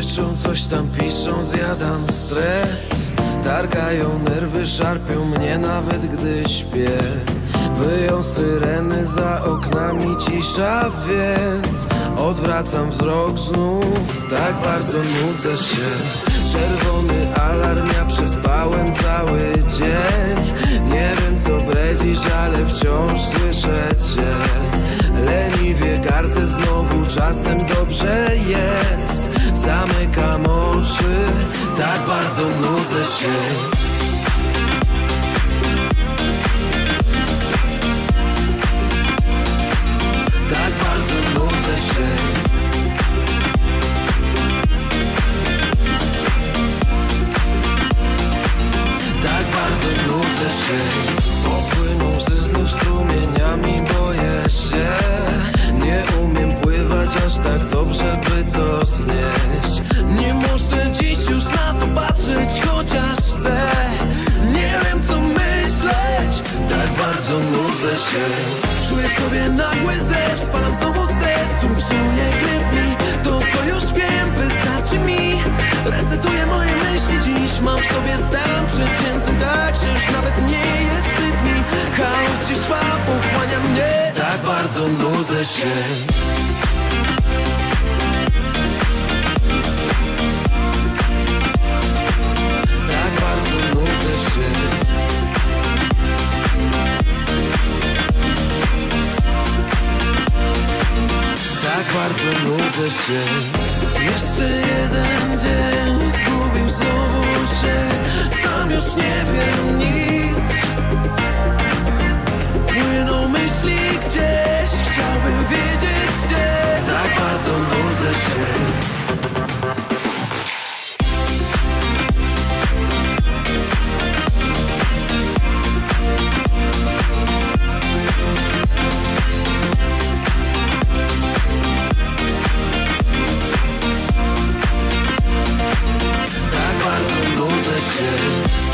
krzyczą, coś tam piszą, zjadam stres. Targają nerwy, szarpią mnie nawet gdy śpię. Wyją syreny, za oknami cisza, więc Odwracam wzrok znów, tak bardzo nudzę się. Czerwony alarm, ja przespałem cały dzień. Nie wiem co bredzisz, ale wciąż słyszę cię. Leniwie gardzę znowu, czasem dobrze jest Zamykam oczy, tak bardzo nudzę się. Tak bardzo nudzę się. Tak bardzo nudzę się. Popłyną łzy znów strumieniami Boję się. Nie umiem pływać aż tak dobrze by to znieść Chociaż chcę. Nie wiem co myśleć Tak bardzo nudzę się. Czuję w sobie nagły zew Spalam znowu stres, który psuje mi. To co już wiem wystarczy mi. Resetuję moje myśli dziś Mam w sobie stan przeciętny Tak, że już nawet nie jest wstyd mi. Chaos dziś trwa, pochłania mnie Tak bardzo nudzę się nudzę się. Jeszcze jeden dzień Zgubił znowu się. Sam już nie wiem nic. Płyną myśli gdzieś Chciałbym wiedzieć gdzie you.